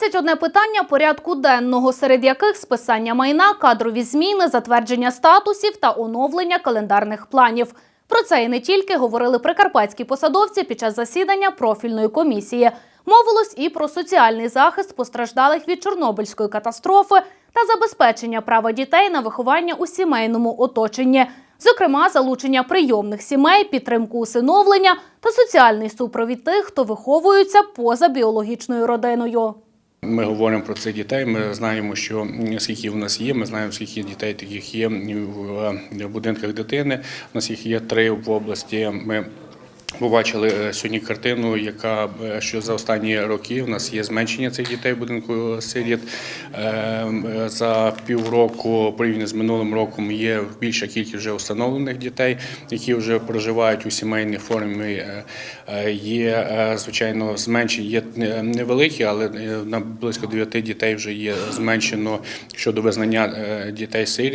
21 питання порядку денного, серед яких списання майна, кадрові зміни, затвердження статусів та оновлення календарних планів. Про це і не тільки говорили прикарпатські посадовці під час засідання профільної комісії. Мовилось і про соціальний захист постраждалих від Чорнобильської катастрофи та забезпечення права дітей на виховання у сімейному оточенні. Зокрема, залучення прийомних сімей, підтримку усиновлення та соціальний супровід тих, хто виховуються поза біологічною родиною. Ми говоримо про цих дітей. Ми знаємо, що скільки в нас є. Ми знаємо, скільки дітей таких є в е, будинках дитини. У нас їх є три в області. Ми побачили е, сьогодні картину, яка е, що за останні роки в нас є зменшення цих дітей в будинку сиріт. Е, За півроку, порівняно з минулим роком, є більша кількість вже встановлених дітей, які вже проживають у сімейній формі. Є звичайно зменшення, є невеликі, але на близько 9 дітей вже є зменшено щодо визнання дітей сиріт.